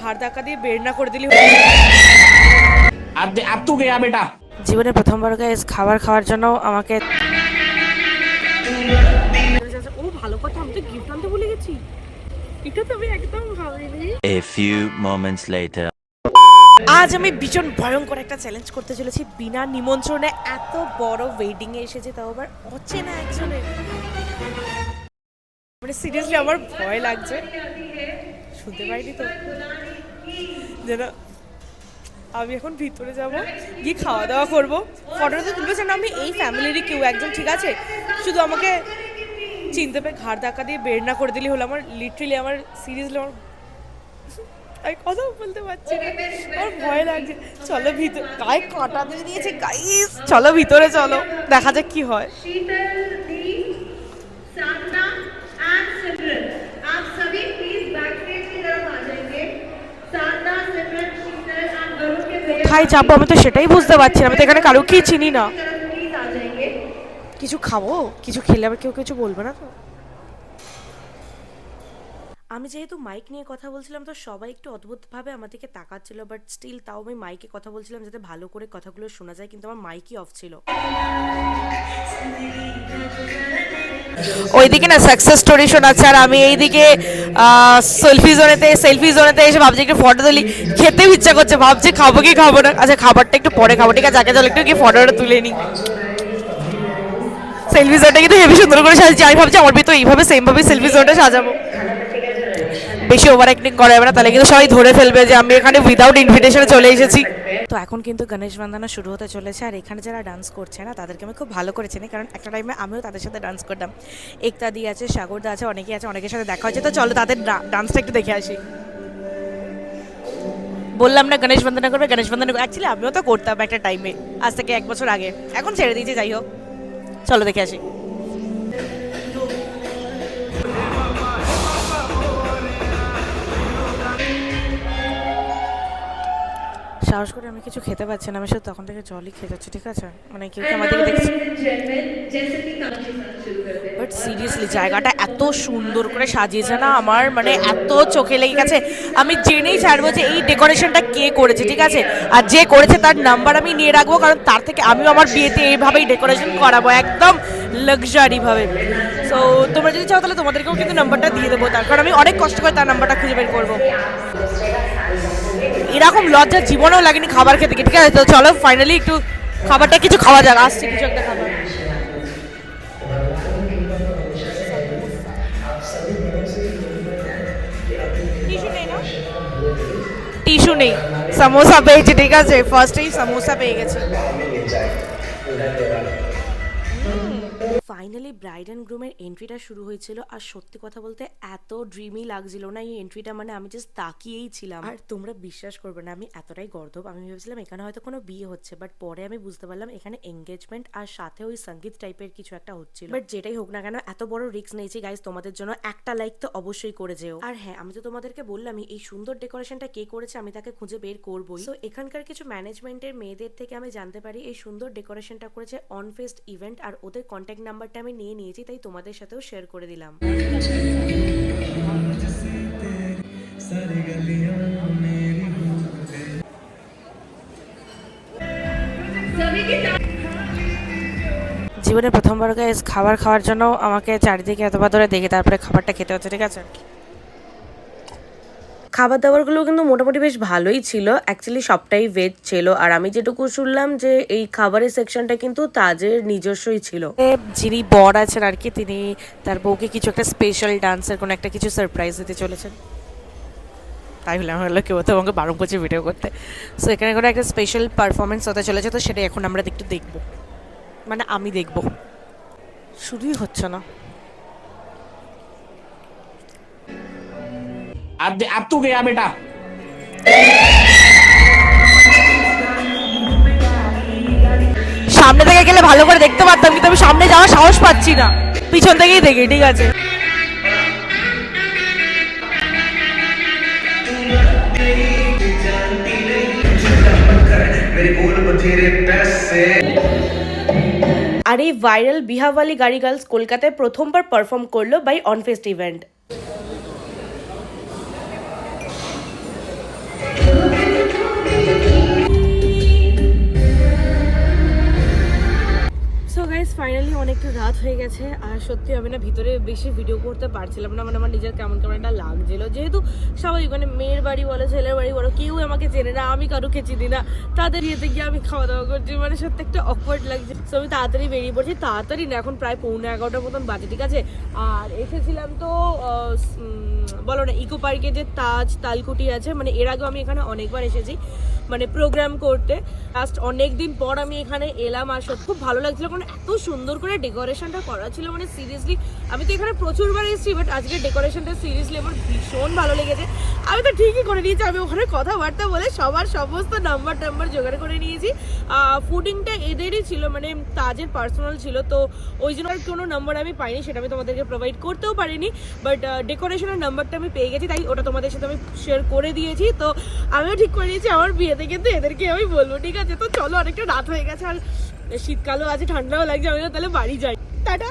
ঘাড় দিয়ে বের না করে জীবনে প্রথমবার গাইস খাবার খাওয়ার জন্য আমাকে ভালো কথা ভুলে গেছি। এটা আজ আমি ভীষণ ভয়ঙ্কর একটা চ্যালেঞ্জ করতে চলেছি। বিনা নিমন্ত্রণে এত বড় ওয়েডিং এ এসেছে তাও আবার অচেনা একজনের। মানে সিরিয়াসলি আমার ভয় লাগছে। শুনতে পাইনি তো। যেন আমি এখন ভিতরে যাব, গিয়ে খাওয়া দাওয়া করব। ফটোটা তো তুলবে যেন আমি এই ফ্যামিলিরই কেউ একজন, ঠিক আছে? শুধু আমাকে চিনতে পেয়ে ঘাড় ধাক্কা দিয়ে বের না করে দিলে হলো। আমার লিটারেলি আমার সিরিয়াসলি আমার আমি কথা বলতে পারছি না। আমার ভয় লাগছে। চলো ভিতরে, গায়ে কাঁটা দিয়ে দিয়েছে গাইস চলো ভিতরে চলো, দেখা যাক কি হয়। কোথায় যাব? আমি তো সেটাই বুঝতে পারছি না। আমি তো এখানে কারও কি চিনি না। কিছু খাব? কিছু খেলে আবার কেউ কিছু বলবে না তো? আমি যেহেতু মাইক নিয়ে কথা বলছিলাম, তো সবাই একটু অদ্ভুতভাবে আমার দিকে তাকাচ্ছিল বাট স্টিল তাও আমি মাইকে কথা বলছিলাম যাতে ভালো করে কথাগুলো শোনা যায়, কিন্তু আমার মাইকই অফ ছিল। ওইদিকে না সাকসেস স্টোরি শোনাচ্ছে, আর আমি এইদিকে সেলফি জোনেতে সেলফি জোনেতে এসে ভাবছি একটু ফটো তুলি। খেতে ইচ্ছা করছে, ভাবছি খাব কি খাব না। আচ্ছা খাবারটা একটু পরে খাব, ঠিক আছে, আগে চলো একটু গিয়ে ফটোটা তুলে নিই সেলফি জোনটা কিন্তু হেভি সুন্দর করে সাজিয়েছি আমি ভাবছি আমার ভিতরে এইভাবে সেম ভাবে সেলফি জোনটা সাজাবো। বেশি ওভার অ্যাক্টিং করা যাবে না, তাহলে কিন্তু সবাই ধরে ফেলবে যে আমি এখানে উইদাউট ইনভিটেশনে চলে এসেছি। তো এখন কিন্তু গণেশ বন্দনা শুরু হতে চলেছে, আর এখানে যারা ডান্স করছে না, তাদেরকে আমি খুব ভালো করে চিনি, কারণ একটা টাইমে আমিও তাদের সাথে ডান্স করতাম। একতা দি আছে সাগরদা আছে, অনেকেই আছে, অনেকের সাথে দেখা হচ্ছে তো চলো তাদের ডান্সটা একটু দেখে আসি। বললাম না গণেশ বন্দনা করবে, গণেশ বন্দনা অ্যাকচুয়ালি আমিও তো করতাম একটা টাইমে আজ থেকে এক বছর আগে। এখন ছেড়ে দিয়েছি, যাই হোক। চলো দেখে আসি। সাহস করে আমি কিছু খেতে পারছি না আমি শুধু তখন থেকে জলই খেয়ে যাচ্ছি ঠিক আছে? মানে কেউ আমাদেরকে দেখছি? বাট সিরিয়াসলি জায়গাটা এত সুন্দর করে সাজিয়েছে না আমার মানে এত চোখে লেগে গেছে। আমি জেনেই ছাড়বো যে এই ডেকোরেশনটা কে করেছে ঠিক আছে? আর যে করেছে তার নাম্বার আমি নিয়ে রাখব কারণ তার থেকে আমিও আমার বিয়েতে এইভাবেই ডেকোরেশন করাবো একদম লাক্সারিভাবে সো তোমরা যদি চাও তাহলে তোমাদেরকেও কিন্তু নাম্বারটা দিয়ে দেবো তার কারণ আমি অনেক কষ্ট করে তার নাম্বারটা খুঁজে বের করব। এরকম লজ্জা জীবনেও লাগেনি খাবার খেতে ঠিক আছে? তো চলো ফাইনালি একটু খাবারটা কিছু খাওয়া যাক, আসছে কিছু একটা খাবার। টিস্যু নেই সামোসা পেয়েছি, ঠিক আছে? ফার্স্টেই সামোসা পেয়ে গেছি। ফাইনালি ব্রাইড অ্যান্ড গ্রুমের এন্ট্রিটা শুরু হয়েছিল। আর সত্যি কথা বলতে এত ড্রিমি লাগছিল না এই এন্ট্রিটা মানে আমি জাস্ট তাকিয়েই ছিলাম। আর তোমরা বিশ্বাস করবে না আমি এতটাই গর্দব আমি ভেবেছিলাম এখানে হয়তো কোনো বিয়ে হচ্ছে বাট পরে আমি বুঝতে পারলাম এখানে এঙ্গেজমেন্ট আর সাথে ওই সংগীত টাইপের কিছু একটা হচ্ছিল। বাট যেটাই হোক না কেন এত বড় রিস্ক নিয়েছি গাইজ তোমাদের জন্য একটা লাইক তো অবশ্যই করে যেও। আর হ্যাঁ আমি তো তোমাদেরকে বললামই এই সুন্দর ডেকোরেশনটা কে করেছে আমি তাকে খুঁজে বের করবোই। তো এখানকার কিছু ম্যানেজমেন্টের মেয়েদের থেকে আমি জানতে পারি এই সুন্দর ডেকোরেশনটা করেছে অনফেস্ট ইভেন্ট আর ওদের কন্ট্যাক্ট নাম্বারটা অনেকটা আমি নিয়ে নিয়েছি, তাই তোমাদের সাথেও শেয়ার করে দিলাম। জীবনে প্রথমবার খাবার খাওয়ার জন্য আমাকে চারিদিকে এতবার ধরে দেখে তারপরে খাবারটা খেতে হচ্ছে, ঠিক আছে? খাবার দাবারগুলো কিন্তু মোটামুটি বেশ ভালোই ছিল। অ্যাকচুয়ালি সবটাই ভেজ ছিল। আর আমি যেটুকু শুনলাম যে এই খাবারের সেকশনটা কিন্তু তাজের নিজস্বই ছিল। যিনি বর আছেন আর কি, তিনি তার বউকে কিছু একটা স্পেশাল ডান্সের কোনো একটা কিছু সারপ্রাইজ দিতে চলেছেন। তাই হলে আমার হলো কেউ তো আমাকে বারণ করছে ভিডিও করতে। সো এখানে কোনো একটা স্পেশাল পারফরমেন্স হতে চলেছে, তো সেটাই এখন আমরা একটু দেখব। মানে আমি দেখব। শুরুই হচ্ছে না। अब अब तू गया बेटा সামনে থেকে গেলে ভালো করে দেখতে পারতাম কিন্তু আমি সামনে যাওয়ার সাহস পাচ্ছি না পিছন থেকেই দেখি ঠিক আছে আর এই ভাইরাল বিহাওয়ালি গাড়ি গার্লস কলকাতায় প্রথমবার পারফর্ম করলো বাই অনফেস্ট ইভেন্ট অনেকটা রাত হয়ে গেছে, আর সত্যি আমি না ভিতরে বেশি ভিডিও করতে পারছিলাম না মানে আমার নিজের কেমন কেমন একটা লাগছিল। যেহেতু সবাই মানে মেয়ের বাড়ি বলো, ছেলের বাড়ি বলো, কেউ আমাকে চেনে না, আমি কারও কারোকে চিনি না, তাদের ইয়েতে গিয়ে আমি খাওয়া দাওয়া করছি মানে সত্যি একটা অকওয়ার্ড লাগছে। তো আমি তাড়াতাড়ি বেরিয়ে পড়ছি, তাড়াতাড়ি না, এখন প্রায় পৌনে এগারোটার মতন বাজে, ঠিক আছে? আর এসেছিলাম তো বলো না ইকো পার্কে যে তাজ তালকুটি আছে মানে এর আগেও আমি এখানে অনেকবার এসেছি মানে প্রোগ্রাম করতে। লাস্ট অনেক দিন পর আমি এখানে এলাম, আর সত্যি খুব ভালো লাগছিল, কারণ এত সুন্দর করে ডেকোরেশনটা করা ছিল মানে সিরিয়াসলি আমি তো এখানে প্রচুরবার এসেছি বাট আজকে ডেকোরেশনটা সিরিয়াসলি আমার ভীষণ ভালো লেগেছে। আমি তো ঠিকই করে নিয়েছি, আমি ওখানে কথাবার্তা বলে সবার সমস্ত নাম্বার টাম্বার জোগাড় করে নিয়েছি। ফুডিংটা এদেরই ছিল মানে তাজের পার্সোনাল ছিল, তো ওই জন্য আর কোনো নাম্বার আমি পাইনি, সেটা আমি তোমাদেরকে প্রোভাইড করতেও পারিনি বাট ডেকোরেশনের নাম্বারটা আমি পেয়ে গেছি, তাই ওটা তোমাদের সাথে আমি শেয়ার করে দিয়েছি। তো আমিও ঠিক করে নিয়েছি, আমার বিয়েতে কিন্তু এদেরকে আমি বলব, ঠিক আছে? তো চলো, অনেকটা রাত হয়ে গেছে, আর শীতকালও আছে ঠান্ডাও লাগছে আমি তাহলে বাড়ি যাই। টাটা।